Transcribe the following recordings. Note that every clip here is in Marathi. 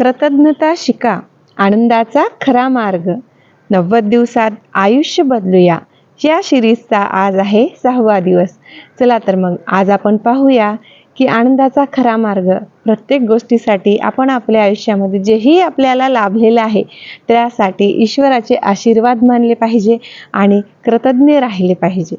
कृतज्ञता शिका. आनंदाचा खरा मार्ग. नव्वद दिवसात आयुष्य बदलूया. या शिरीजचा आज आहे सहावा दिवस. चला तर मग आज आपण पाहूया की आनंदाचा खरा मार्ग प्रत्येक गोष्टीसाठी आपण आपल्या आयुष्यामध्ये जेही आपल्याला लाभलेलं आहे त्यासाठी ईश्वराचे आशीर्वाद मानले पाहिजे आणि कृतज्ञ राहिले पाहिजे.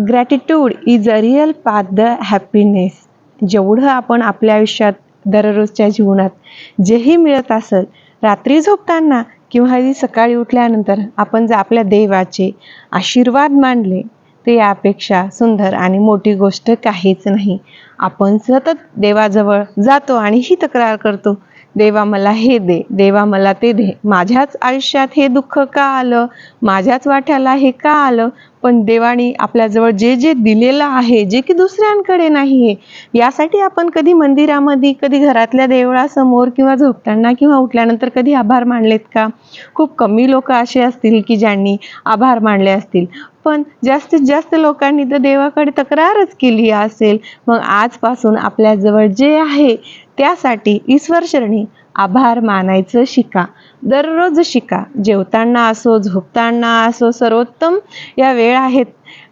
Gratitude is a real path the happiness जेवढं आपण आपल्या आयुष्यात दररोजच्या जीवनात जेही मिळत असेल रात्री झोपताना किंवा सकाळी उठल्यानंतर आपण जर आपल्या देवाचे आशीर्वाद मानले ते यापेक्षा सुंदर आणि मोठी गोष्ट काहीच नाही. आपण सतत देवाजवळ जातो आणि ही तक्रार करतो देवा मला हे दे देवा मला ते दे. माझ्याच आयुष्यात हे दुःख का आलं? माझ्याच वाट्याला हे का आलं? पण देवानी आपल्याजवळ जे जे दिलेलं आहे जे की दुसऱ्यांकडे नाही आहे यासाठी आपण कधी मंदिरामध्ये कधी घरातल्या देवळासमोर किंवा झोपताना किंवा उठल्यानंतर कधी आभार मानलेत का? खूप कमी लोक असे असतील की ज्यांनी आभार मानले असतील. पण जास्तीत जास्त लोकांनी तर देवाकडे तक्रारच केली असेल. मग आजपासून आपल्याजवळ जे आहे त्यासाठी ईश्वर शरणी आभार मानायचं शिका. दररोज शिका. जेवताना असो झोपताना असो सर्वोत्तम या वेळ आहेत.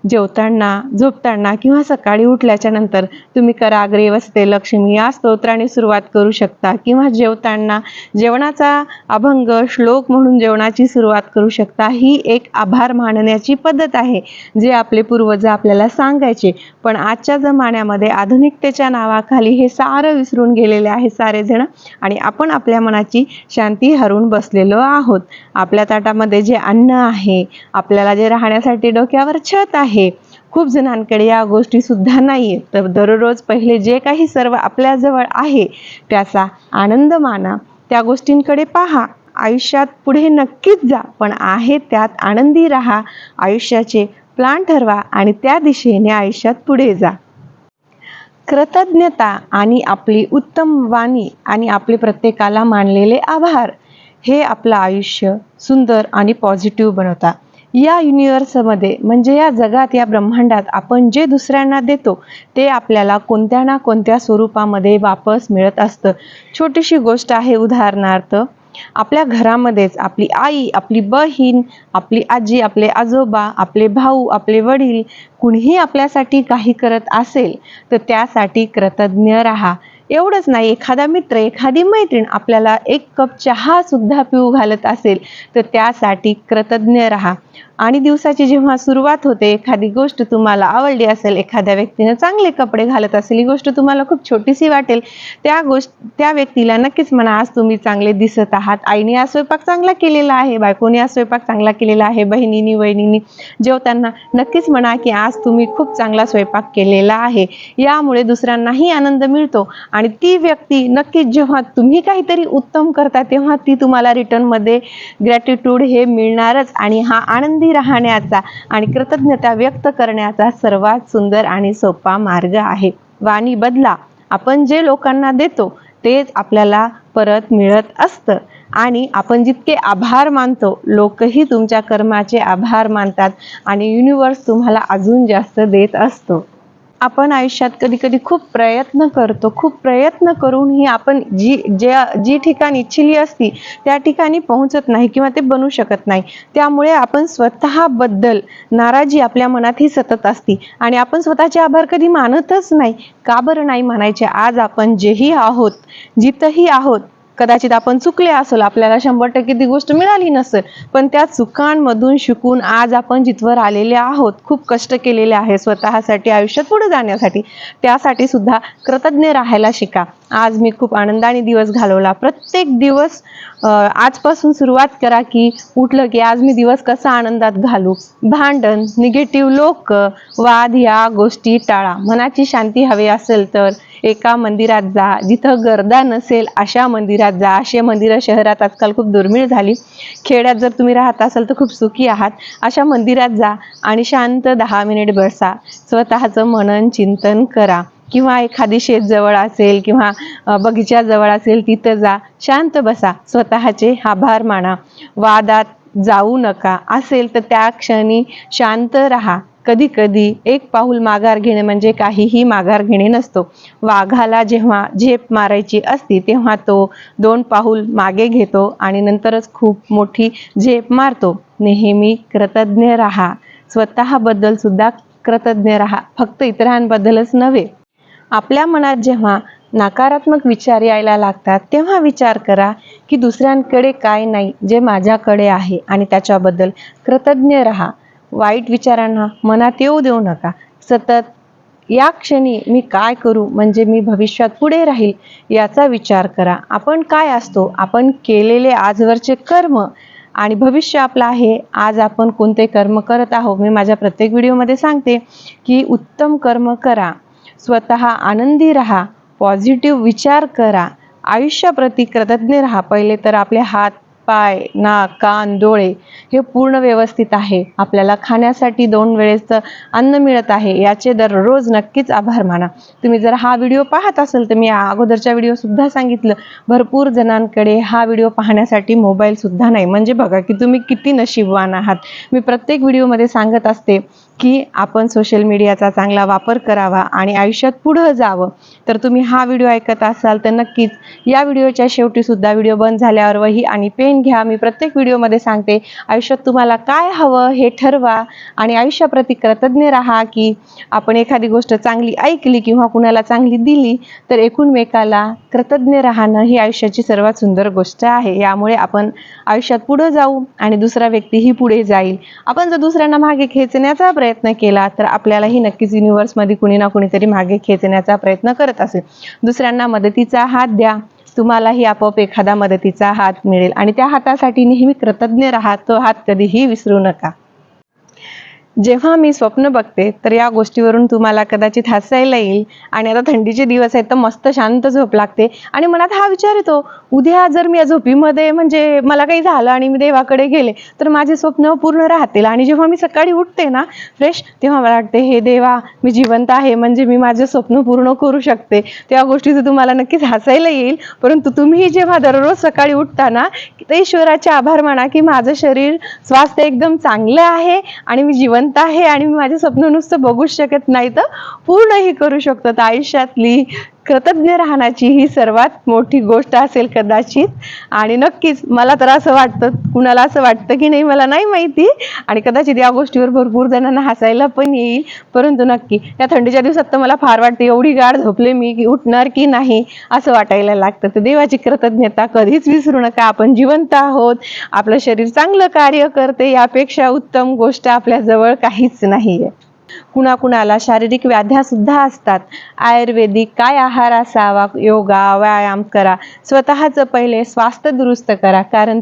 जेवताना झोपताना किंवा सकाळी उठल्याच्या नंतर तुम्ही कराग्रे वसते लक्ष्मी या स्तोत्राने सुरुवात करू शकता किंवा जेवताना जेवणाचा अभंग श्लोक म्हणून जेवणाची सुरुवात करू शकता ही एक आभार मानण्याची पद्धत आहे जे आपले पूर्वज आपल्याला सांगायचे. पण आजच्या जमान्यामध्ये आधुनिकतेच्या नावाखाली हे सारं विसरून गेलेले आहे सारेजण आणि आपण आपल्या मनाची शांती हरवून बसलेलो आहोत. आपल्या ताटामध्ये जे अन्न आहे आपल्याला जे राहण्यासाठी डोक्यावर छत आहे खूप जणांकडे या गोष्टी सुद्धा नाही आहेत तर दररोज पहिले जे काही सर्व आपल्याजवळ आहे त्याचा आनंद माना. त्या गोष्टींकडे पहा. आयुष्यात पुढे नक्कीच जा पण आहे त्यात आनंदी राहा. आयुष्याचे प्लान ठरवा आणि त्या दिशेने आयुष्यात पुढे जा. कृतज्ञता आणि आपली उत्तम वाणी आणि आपले प्रत्येकाला मानलेले आभार. हे आपलं आयुष्य सुंदर आणि पॉझिटिव्ह बनवतात या युनिवर्समध्ये म्हणजे या जगात या ब्रह्मांडात आपण जे दुसऱ्यांना देतो ते आपल्याला कोणत्या ना कोणत्या स्वरूपामध्ये वापस मिळत असतं. छोटीशी गोष्ट आहे उदाहरणार्थ आपल्या घरामध्येच आपली आई आपली बहीण आपली आजी आपले आजोबा आपले भाऊ आपले वडील कुणीही आपल्यासाठी काही करत असेल तर त्यासाठी कृतज्ञ राहा. एवढंच नाही एखादा मित्र एखादी मैत्रीण आपल्याला एक कप चहा सुद्धा पिऊ घालत असेल तर त्यासाठी कृतज्ञ राहा. आणि दिवसाची जेव्हा सुरुवात होते एखादी गोष्ट तुम्हाला आवडली असेल एखाद्या व्यक्तीनं चांगले कपडे घालत असेल ही गोष्ट तुम्हाला खूप छोटीशी वाटेल त्या गोष्ट त्या व्यक्तीला नक्कीच म्हणा आज तुम्ही चांगले दिसत आहात. आईने हा स्वयंपाक चांगला केलेला आहे बायकोने हा स्वयंपाक चांगला केलेला आहे बहिणीनी वहिनीनी जेवताना नक्कीच म्हणा की आज तुम्ही खूप चांगला स्वयंपाक केलेला आहे. यामुळे दुसऱ्यांनाही आनंद मिळतो आणि ती व्यक्ती नक्कीच जेव्हा तुम्ही काहीतरी उत्तम करता तेव्हा ती तुम्हाला रिटर्नमध्ये ग्रॅटिट्यूड हे मिळणारच आणि हा आनंद राहण्याचा आणि कृतज्ञता व्यक्त करण्याचा सर्वात सुंदर आणि सोपा मार्ग आहे. वाणी बदला आपण जे लोकांना देतो तेच आपल्याला परत मिळत असतं. आणि आपण जितके आभार मानतो लोकही तुमच्या कर्माचे आभार मानतात आणि युनिवर्स तुम्हाला अजून जास्त देत असतो. आपण आयुष्यात कधी कधी खूप प्रयत्न करतो. खूप प्रयत्न करूनही आपण जी ज्या जी ठिकाणी इच्छिली असती त्या ठिकाणी पोहोचत नाही किंवा ते बनू शकत नाही. त्यामुळे आपण स्वतःबद्दल नाराजी आपल्या मनात ही सतत असती. आणि आपण स्वतःचे आभार कधी मानतच नाही. का बरं नाही मानायचे आज आपण जेही आहोत जिथंही आहोत कदाचित आपण चुकले असेल आपल्याला शंभर टक्के ती गोष्ट मिळाली नसेल पण त्या चुकांमधून शिकून आज आपण जिथवर आलेले आहोत खूप कष्ट केलेले आहे स्वतःसाठी आयुष्यात पुढे जाण्यासाठी त्यासाठी सुद्धा कृतज्ञ राहायला शिका. आज मी खूप आनंदाने दिवस घालवला. प्रत्येक दिवस आजपासून सुरुवात करा की उठलं की आज मी दिवस कसा आनंदात घालू. भांडण निगेटिव्ह लोक वाद या गोष्टी टाळा. मनाची शांती हवी असेल तर एका मंदिरात जा. जिथं गर्दा नसेल अशा मंदिरात जा. असे मंदिरं शहरात आजकाल खूप दुर्मिळ झाली. खेड्यात जर तुम्ही राहत असाल तर खूप सुखी आहात. अशा मंदिरात जा आणि शांत दहा मिनिट बसा. स्वतःचं मनन चिंतन करा. किंवा एखादी शेत जवळ असेल किंवा बगीचा जवळ असेल तिथं जा. शांत बसा. स्वतःचे आभार माना. वादात जाऊ नका. असेल तर त्या क्षणी शांत राहा. कधी कधी एक पाऊल माघार घेणे म्हणजे काहीही माघार घेणे नसतो. वाघाला जेव्हा झेप मारायची असती तेव्हा तो दोन पाऊल मागे घेतो आणि नंतरच खूप मोठी झेप मारतो. नेहमी कृतज्ञ राहा. स्वतःबद्दल सुद्धा कृतज्ञ राहा. फक्त इतरांबद्दलच नव्हे. आपल्या मनात जेव्हा नकारात्मक विचार यायला लागतात तेव्हा विचार करा की दुसऱ्यांकडे काय नाही जे माझ्याकडे आहे आणि त्याच्याबद्दल कृतज्ञ राहा. वाईट विचारांना मनात येऊ देऊ नका. सतत या क्षणी मी काय करू? म्हणजे मी भविष्यात पुढे राहील याचा विचार करा. आपण काय असतो? आपण केलेले आजवरचे कर्म आणि भविष्य आपलं आहे. आज आपण कोणते कर्म करत आहोत? मी माझ्या प्रत्येक व्हिडिओमध्ये सांगते की उत्तम कर्म करा. स्वतः आनंदी राहा. पॉझिटिव्ह विचार करा. आयुष्याप्रती कृतज्ञ राहा. पहिले तर आपले हात पाय नाक कान डोळे हे पूर्ण व्यवस्थित आहे. आपल्याला खाण्यासाठी दोन वेळेस अन्न मिळत आहे. याचे दररोज नक्कीच आभार माना. तुम्ही जर हा व्हिडिओ पाहत असाल तर मी अगोदरच्या व्हिडिओ सुद्धा सांगितलं. भरपूर जणांकडे हा व्हिडिओ पाहण्यासाठी मोबाईल सुद्धा नाही. म्हणजे बघा की तुम्ही किती नशीबवान आहात. मी प्रत्येक व्हिडिओमध्ये सांगत असते की आपण सोशल मीडियाचा चांगला वापर करावा आणि आयुष्यात पुढं जावं. तर तुम्ही हा व्हिडिओ ऐकत असाल तर नक्कीच या व्हिडिओच्या शेवटी सुद्धा व्हिडिओ बंद झाल्यावर वही आणि पेन घ्या. मी प्रत्येक व्हिडिओमध्ये सांगते आयुष्यात तुम्हाला काय हवं हे ठरवा आणि आयुष्याप्रती कृतज्ञ राहा की आपण एखादी गोष्ट चांगली ऐकली किंवा कुणाला चांगली दिली तर एकूणमेकाला कृतज्ञ राहणं ही आयुष्याची सर्वात सुंदर गोष्ट आहे. यामुळे आपण आयुष्यात पुढं जाऊ आणि दुसरा व्यक्तीही पुढे जाईल. आपण जर दुसऱ्यांना मागे खेचण्याचा प्रयत्न प्रयत्न केला तर आपल्यालाही नक्कीच युनिव्हर्समध्ये कुणी ना कुणीतरी मागे खेचण्याचा प्रयत्न करत असेल. दुसऱ्यांना मदतीचा हात द्या. तुम्हालाही आपोआप एखादा मदतीचा हात मिळेल. आणि त्या हातासाठी नेहमी कृतज्ञ राहा. तो हात कधीही विसरू नका. जेव्हा मी स्वप्न बघते तर या गोष्टीवरून तुम्हाला कदाचित हसायला येईल आणि आता थंडीचे दिवस आहेत तर मस्त शांत झोप लागते. आणि मनात हा विचार येतो उद्या जर मी या झोपीमध्ये म्हणजे मला काही झालं आणि मी देवाकडे गेले तर माझे स्वप्न पूर्ण राहतील. आणि जेव्हा मी सकाळी उठते ना फ्रेश तेव्हा मला वाटते हे देवा मी जिवंत आहे म्हणजे मी माझे स्वप्न पूर्ण करू शकते. त्या गोष्टीचं तुम्हाला नक्कीच हसायला येईल. परंतु तुम्ही जेव्हा दररोज सकाळी उठता ना तर ईश्वराचे आभार माना की माझं शरीर स्वास्थ्य एकदम चांगलं आहे आणि मी जिवंत आहे आणि मी माझे स्वप्न नुसतं बघूच शकत नाही तर पूर्णही करू शकतो. तर आयुष्यातली कृतज्ञ राहण्याची ही सर्वात मोठी गोष्ट असेल कदाचित. आणि नक्कीच मला तर असं वाटतं कुणाला असं वाटतं की नाही मला नाही माहिती. आणि कदाचित या गोष्टीवर भरपूर जणांना हसायला पण येईल. परंतु नक्की या थंडीच्या दिवसात तर मला फार वाटतं एवढी गाढ झोपले मी की उठणार की नाही असं वाटायला लागतं. तर देवाची कृतज्ञता कधीच विसरू नका. आपण जिवंत आहोत. आपलं शरीर चांगलं कार्य करते. यापेक्षा उत्तम गोष्ट आपल्या जवळ काहीच नाहीये. कुणाकुणाला शारीरिक व्याध्या सुद्धा असतात. आयुर्वेदिक काय आहार असावा? योगा व्यायाम करा. स्वतःचं पहिले स्वास्थ्य दुरुस्त करा. कारण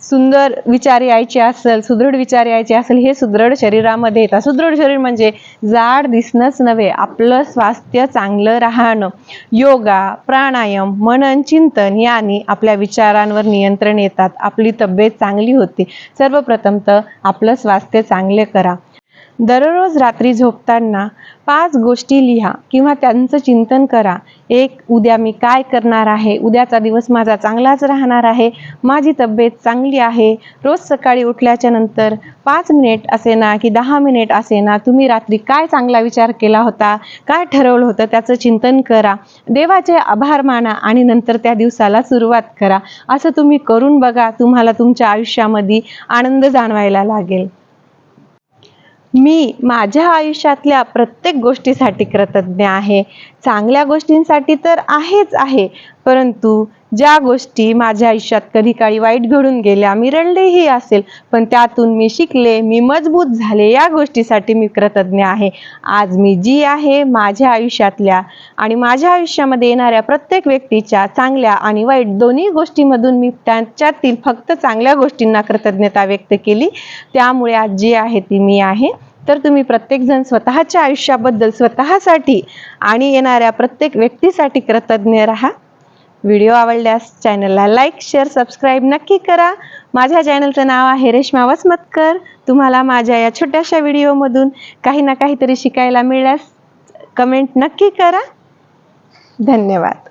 सुंदर विचार यायचे असेल सुदृढ विचार यायचे असेल हे सुदृढ शरीरामध्ये येतात. सुदृढ शरीर म्हणजे जाड दिसणंच नव्हे आपलं स्वास्थ्य चांगलं राहणं. योगा प्राणायाम मनन चिंतन याने आपल्या विचारांवर नियंत्रण येतात. आपली तब्येत चांगली होते. सर्वप्रथम तर आपलं स्वास्थ्य चांगले करा. दररोज रात्री झोपताना पाच गोष्टी लिहा किंवा त्यांचं चिंतन करा. एक उद्या मी काय करणार आहे? उद्याचा दिवस माझा चांगलाच राहणार आहे. माझी तब्येत चांगली आहे. रोज सकाळी उठल्याच्या नंतर पाच मिनिट असे ना की दहा मिनिट असे ना तुम्ही रात्री काय चांगला विचार केला होता? काय ठरवलं होतं? त्याचं चिंतन करा. देवाचे आभार माना आणि नंतर त्या दिवसाला सुरुवात करा. असं तुम्ही करून बघा तुम्हाला तुमच्या आयुष्यामध्ये आनंद जाणवायला लागेल. मी माझ्या आयुष्यातल्या प्रत्येक गोष्टीसाठी कृतज्ञ आहे. चांगल्या गोष्टींसाठी तर आहेच आहे. परंतु ज्या गोष्टी माझ्या आयुष्यात कधी काळी वाईट घडून गेल्या मी रडलेही असेल पण त्यातून मी शिकले मी मजबूत झाले या गोष्टीसाठी मी कृतज्ञ आहे. आज मी जी आहे माझ्या आयुष्यातल्या आणि माझ्या आयुष्यामध्ये येणाऱ्या प्रत्येक व्यक्तीच्या चांगल्या आणि वाईट दोन्ही गोष्टीमधून मी त्यांच्यातील फक्त चांगल्या गोष्टींना कृतज्ञता व्यक्त केली. त्यामुळे आज जी आहे ती मी आहे. तर तुम्ही प्रत्येकजण स्वतःच्या आयुष्याबद्दल स्वतःसाठी आणि येणाऱ्या प्रत्येक व्यक्तीसाठी कृतज्ञ राहा. व्हिडिओ आवडल्यास चॅनलला लाईक शेअर सबस्क्राईब नक्की करा. माझ्या चॅनलचं नाव आहे रेश्मा वसमतकर. तुम्हाला माझ्या या छोट्याशा व्हिडिओमधून काही ना काहीतरी शिकायला मिळाल्यास कमेंट नक्की करा. धन्यवाद.